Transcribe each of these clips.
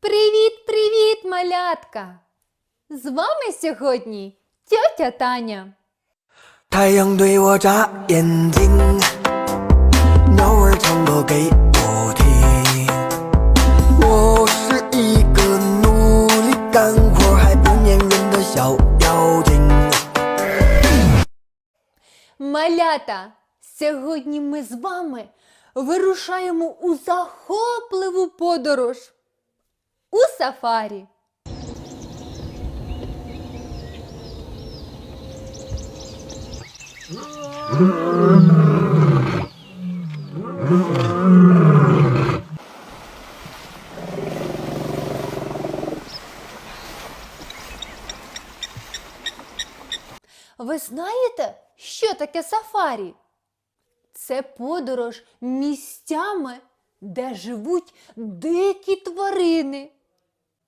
Привіт, привіт, малятка! З вами сьогодні тьотя Таня. 太阳对我眨眼睛，鸟儿唱歌给我听。我是一个努力干活还不粘人的小妖精。 Малята! Сьогодні ми з вами вирушаємо у захопливу подорож у сафарі. Ви знаєте, що таке сафарі? Це подорож місцями, де живуть дикі тварини.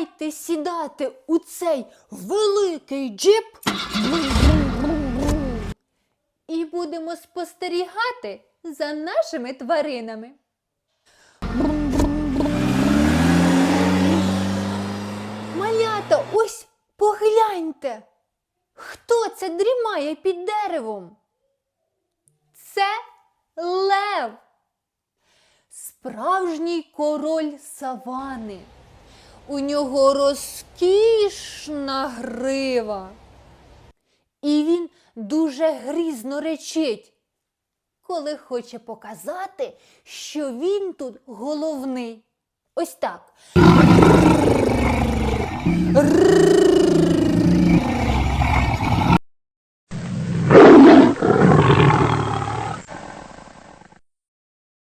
давайте сідати у цей великий джип і будемо спостерігати за нашими тваринами. Малята, ось погляньте, хто це дрімає під деревом? Це лев, справжній король савани. У нього розкішна грива. І він дуже грізно речить, коли хоче показати, що він тут головний. Ось так.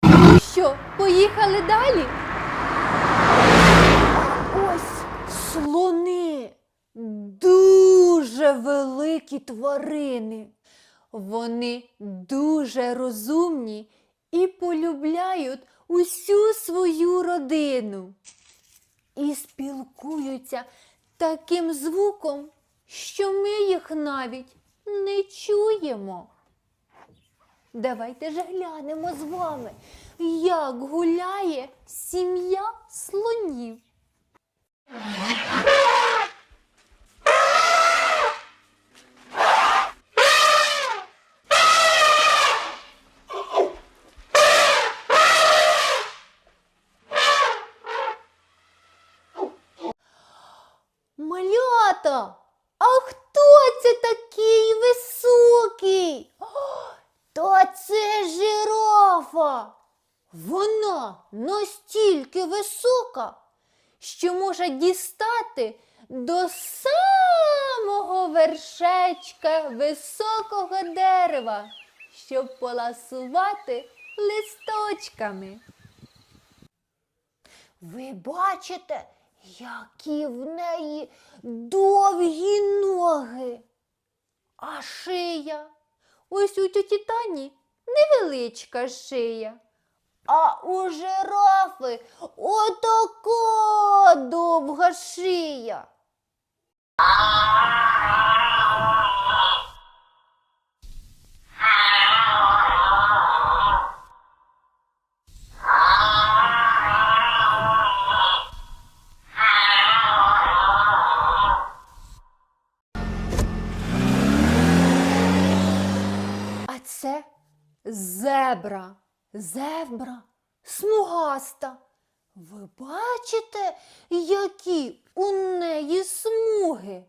Ну що, поїхали далі? Ось слони, дуже великі тварини. Вони дуже розумні і полюбляють усю свою родину. І спілкуються таким звуком, що ми їх навіть не чуємо. Давайте ж глянемо з вами, як гуляє сім'я слонів. Малята, а хто це такий високий? О, То це жирафа. Вона настільки висока, що може дістати до самого вершечка високого дерева, щоб поласувати листочками. Ви бачите, які в неї довгі ноги, а шия. Ось у тіті Тані невеличка шия. А у жирафи отака довга шия. Зебра. Смугаста. Ви бачите, які у неї смуги?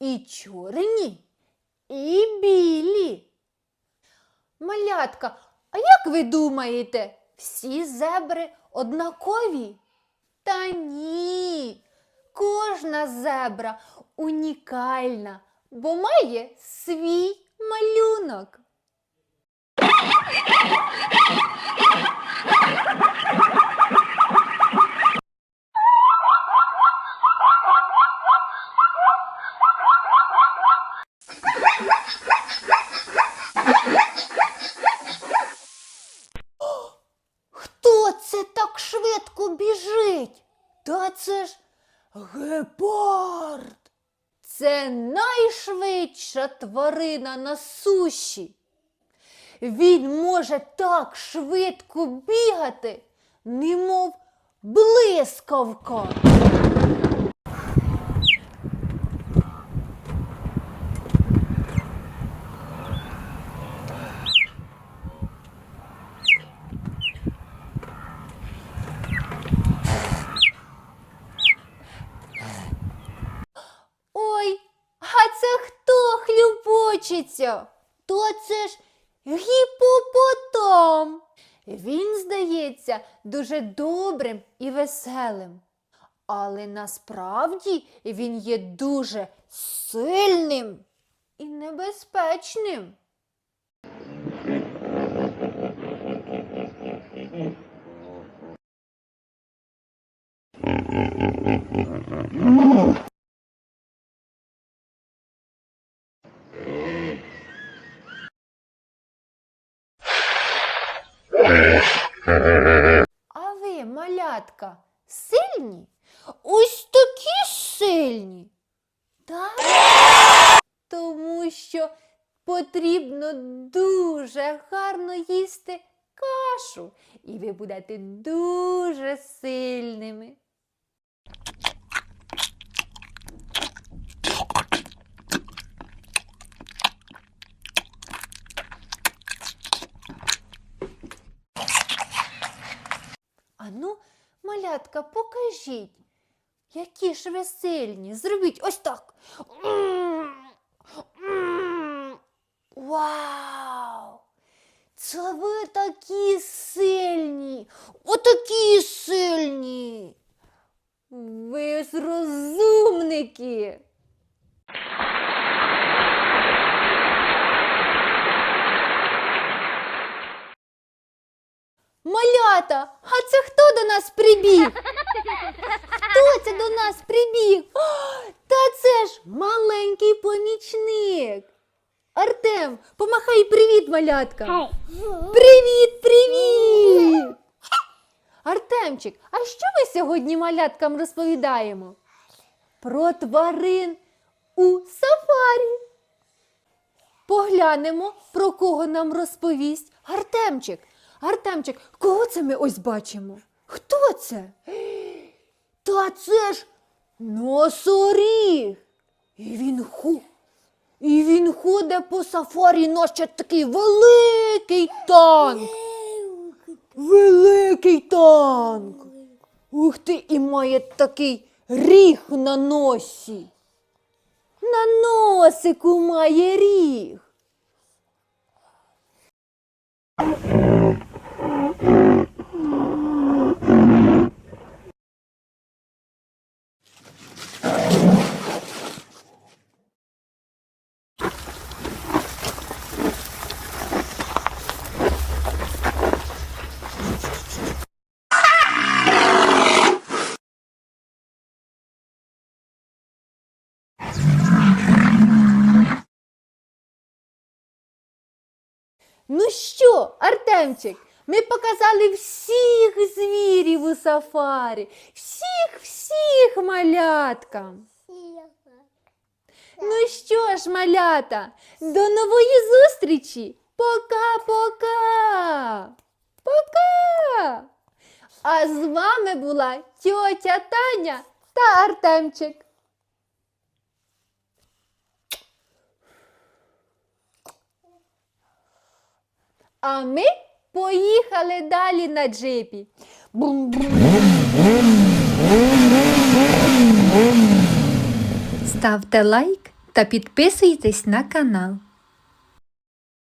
І чорні, і білі. Малятка, а як ви думаєте, всі зебри однакові? Та ні. Кожна зебра унікальна, бо має свій малюнок. Хто так швидко біжить? Та це ж гепард. Це найшвидша тварина на суші. Він може так швидко бігати, немов блискавка. То це ж гіпопотам. Він здається дуже добрим і веселим. Але насправді він є дуже сильним і небезпечним. А ви, малятка, сильні? Ось такі сильні. Так? Тому що потрібно дуже гарно їсти кашу, і ви будете дуже сильними. Ану, малятка, покажіть, які ж ви сильні. Зробіть ось так. Вау! Це ви такі сильні, отакі сильні. Ви ж розумники. Малята, а це хто до нас прибіг? Хто це до нас прибіг? О, та це ж маленький помічник. Артем, помахай привіт, малятка. Привіт, привіт! Артемчик, а що ми сьогодні маляткам розповідаємо? Про тварин у сафарі. Поглянемо, про кого нам розповість Артемчик. Артемчик, кого це ми ось бачимо? Хто це? Та це ж носоріг. І він ху. І він ходить по сафарі, носить такий великий танк. Великий танк. Ух ти, і має такий ріг на носі. На носику має ріг. Ну що, Артемчик, ми показали всіх звірів у сафарі, всіх, всіх маляткам. Ну що ж, малята, до нової зустрічі. Пока-пока. Пока. А з вами була тьотя Таня та Артемчик. А ми поїхали далі на джипі. Ставте лайк та підписуйтесь на канал.